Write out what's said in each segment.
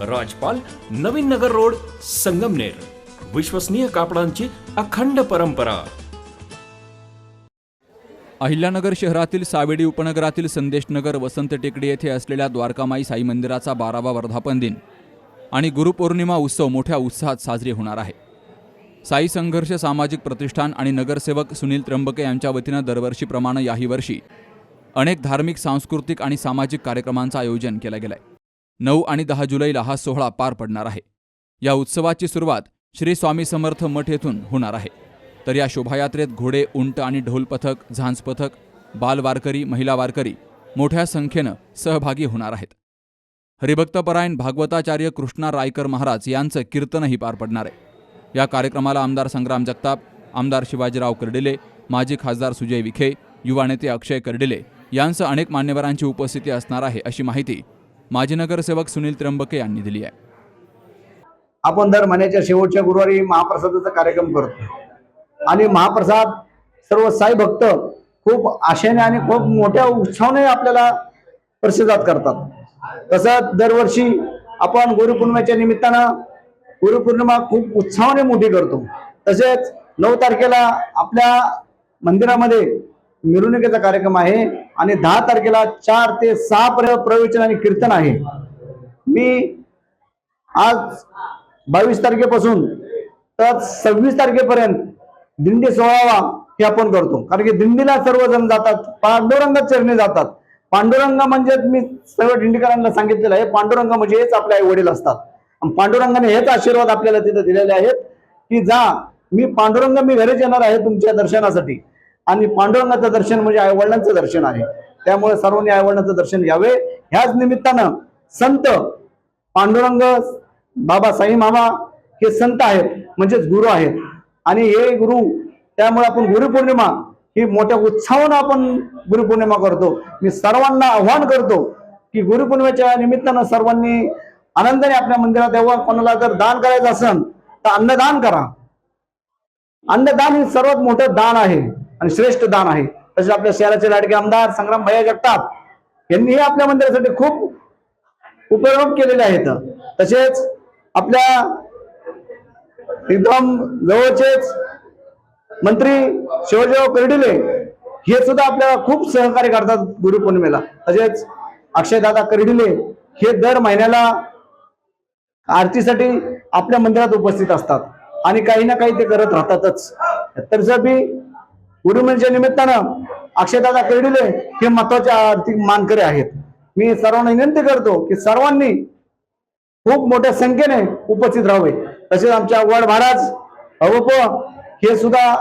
राजपाल Navin Nagar road Sangamner. विश्वसनीय कापडांची अखंड परंपरा. अहिल्यानगर शहरातील सावेडी उपनगरातील संदेशनगर वसंत टेकडी येथे असलेल्या द्वारकामाई साई मंदिराचा बारावा वर्धापन दिन आणि गुरुपौर्णिमा उत्सव मोठ्या उत्साहात साजरी होणार आहे. साई संघर्ष सामाजिक प्रतिष्ठान आणि नगरसेवक सुनील त्र्यंबके यांच्या वतीनं दरवर्षीप्रमाणे याही वर्षी अनेक धार्मिक सांस्कृतिक आणि सामाजिक कार्यक्रमांचं आयोजन केलं गेलं आहे नऊ आणि दहा जुलैला हा सोहळा पार पडणार आहे. या उत्सवाची सुरुवात श्री स्वामी समर्थ मठ येथून होणार आहे. तर या शोभायात्रेत घोडे उंट आणि ढोल पथक झांज पथक बाल वारकरी महिला वारकरी मोठ्या संख्येनं सहभागी होणार आहेत. हरिभक्तपरायण भागवताचार्य कृष्णा रायकर महाराज यांचं कीर्तनही पार पडणार आहे. या कार्यक्रमाला आमदार संग्राम जगताप आमदार शिवाजीराव कर्डिले माजी खासदार सुजय विखे युवा नेते अक्षय कर्डिले यांसह अनेक मान्यवरांची उपस्थिती असणार आहे अशी माहिती माजी नगरसेवक सुनील त्र्यंबके यांनी दिली आहे. आपण दर महिन्याच्या शेवटच्या गुरुवारी महाप्रसादाचा कार्यक्रम करतो. आणि महाप्रसाद सर्व साई भक्त खूप आशेने आणि खूप मोठ्या उत्साहाने आपल्याला प्रसिद्धात करतात. तसंच दरवर्षी आपण गुरुपौर्णिमेच्या निमित्तानं गुरुपौर्णिमा खूप उत्साहाने मोठी करतो. तसेच नऊ तारखेला आपल्या मंदिरामध्ये मिरवणुकीचा कार्यक्रम आहे आणि दहा तारखेला चार ते सहा पर्यंत प्रवचन आणि कीर्तन आहे. मी आज बावीस तारखेपासून तर सव्वीस तारखेपर्यंत दिंडी सोहळावा हे आपण करतो. कारण की दिंडीला सर्वजण जातात पांडुरंग चरणी जातात. पांडुरंग म्हणजे मी सर्व दिंडीकरांना सांगितलेलं आहे पांडुरंग म्हणजे हेच आपले आई वडील असतात. पांडुरंगाने हेच आशीर्वाद आपल्याला तिथे दिलेले आहेत की जा मी पांडुरंग मी घरीच येणार आहे तुमच्या दर्शनासाठी. आणि पांडुरंगाचं दर्शन म्हणजे आईवडिलांचं दर्शन आहे. त्यामुळे सर्वांनी आईवडिलांचं दर्शन घ्यावे. ह्याच निमित्तानं संत पांडुरंग बाबा साई मामा हे संत आहेत म्हणजेच गुरु आहेत. आणि हे गुरु त्यामुळे आपण गुरुपौर्णिमा ही मोठ्या उत्साहानं आपण गुरुपौर्णिमा करतो. मी सर्वांना आव्हान करतो की गुरुपौर्णिमेच्या निमित्तानं सर्वांनी आनंदाने आपल्या मंदिरात यावं. कोणाला जर दान करायचं असेल तर अन्नदान करा. अन्नदान हे सर्वात मोठं दान आहे. आणि श्रेष्ठ दान आहे. तसेच आपल्या शहराचे लाडके आमदार संग्राम भैया जगताप यांनीही आपल्या मंदिरासाठी खूप उपयोग केलेले आहेत. तसेच आपल्या एकदम जवळचेच मंत्री शिवजीराव कर्डिले हे सुद्धा आपल्याला खूप सहकार्य करतात गुरुपौर्णिमेला तसेच अक्षयदादा कर्डिले हे दर महिन्याला आरतीसाठी आपल्या मंदिरात उपस्थित असतात आणि काही ना काही ते करत राहतातच. तर बी गुरुपौर्णिमेच्या निमित्तानं अक्षयदादा कर्डिले हे महत्त्वाचे आर्थिक मानकरी आहेत. मी सर्वांना विनंती करतो की सर्वांनी खूप मोठ्या संख्येने उपस्थित राहावे. तसेच आमच्या वड महाराज अवप हे सुद्धा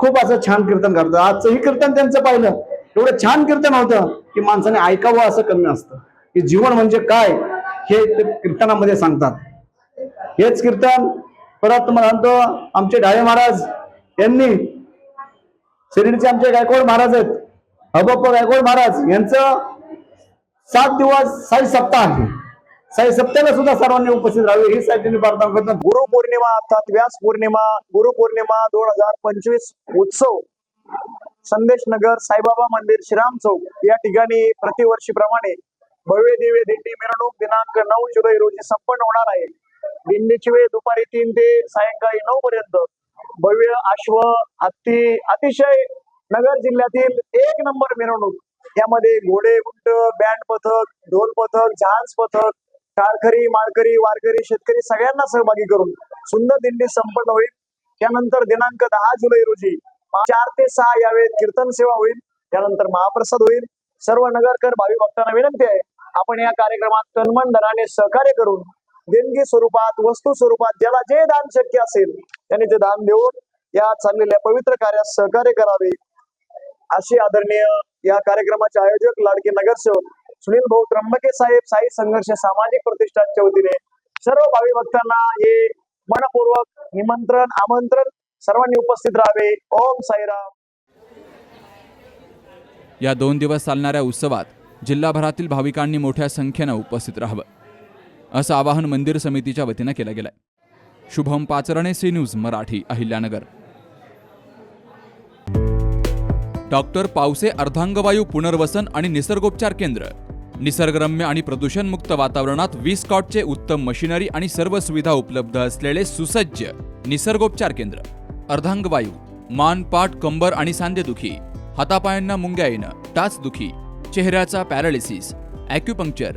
खूप असं छान कीर्तन करतं आजचंही कीर्तन त्यांचं पाहिलं. एवढं छान कीर्तन होतं की माणसाने ऐकावं असं कमी असतं. की जीवन म्हणजे काय हे ते कीर्तनामध्ये सांगतात. हेच कीर्तन परत म्हणतो आमचे ढाळे महाराज यांनी शिर्डीचे आमचे गायकवाड महाराज आहेत. अबप्पा गायकवाड महाराज यांचं सात दिवस साई सप्ताह आहे. साई सप्त्याला सुद्धा सर्वांनी उपस्थित राहावे. ही साठी प्रार्थना गुरु पौर्णिमा अर्थात व्यास पौर्णिमा गुरु पौर्णिमा दोन हजार पंचवीस उत्सव. संदेश नगर साईबाबा मंदिर श्रीराम चौक या ठिकाणी प्रतिवर्षीप्रमाणे भव्य दिव्य दिंडी मिरवणूक दिनांक नऊ जुलै रोजी संपन्न होणार आहे. दिंडीची वेळ दुपारी तीन ते सायंकाळी नऊ पर्यंत भव्य अश्व हत्ती अतिशय नगर जिल्ह्यातील एक नंबर मिरवणूक. यामध्ये घोडे उंट बँड पथक ढोल पथक जहाज पथक कारखरी माळकरी वारकरी शेतकरी सगळ्यांना सहभागी करून सुंदर दिंडी संपन्न होईल. त्यानंतर दिनांक दहा जुलै रोजी चार ते सहा यावेळेत कीर्तन सेवा होईल. त्यानंतर महाप्रसाद होईल. सर्व नगरकर भावी भक्तांना विनंती आहे आपण या कार्यक्रमात तन्मन दराने सहकार्य करून देणगी स्वरूपात वस्तू स्वरूपात ज्याला जे दान शक्य असेल त्यांनी ते दान देऊन या चाललेल्या पवित्र कार्यात सहकार्य करावे. अशी आदरणीय या कार्यक्रमाचे आयोजक लाडके नगरसेवक सुनील भाऊ त्र्यंबके साहेब साई संघर्ष सामाजिक प्रतिष्ठानच्या वतीने सर्व भावी भक्तांना हे मनपूर्वक निमंत्रण आमंत्रण सर्वांनी उपस्थित राहावे. ओम साईराम. या दोन दिवस चालणाऱ्या उत्सवात जिल्हाभरातील भाविकांनी मोठ्या संख्येनं उपस्थित राहावं. असं आवाहन मंदिर समितीच्या वतीनं केलं गेलंय. Shubham Pacharne C news Marathi Ahilyanagar. Doctor Pawase अर्धांगवायू पुनर्वसन आणि निसर्गोपचार केंद्र. निसर्गरम्य आणि प्रदूषणमुक्त वातावरणात वीस कॉटचे उत्तम मशिनरी आणि सर्व सुविधा उपलब्ध असलेले सुसज्ज निसर्गोपचार केंद्र. अर्धांगवायू मान पाठ कंबर आणि सांधेदुखी हातापायांना मुंग्या येणं टाचदुखी चेहऱ्याचा पॅरालिसिस ॲक्युपंक्चर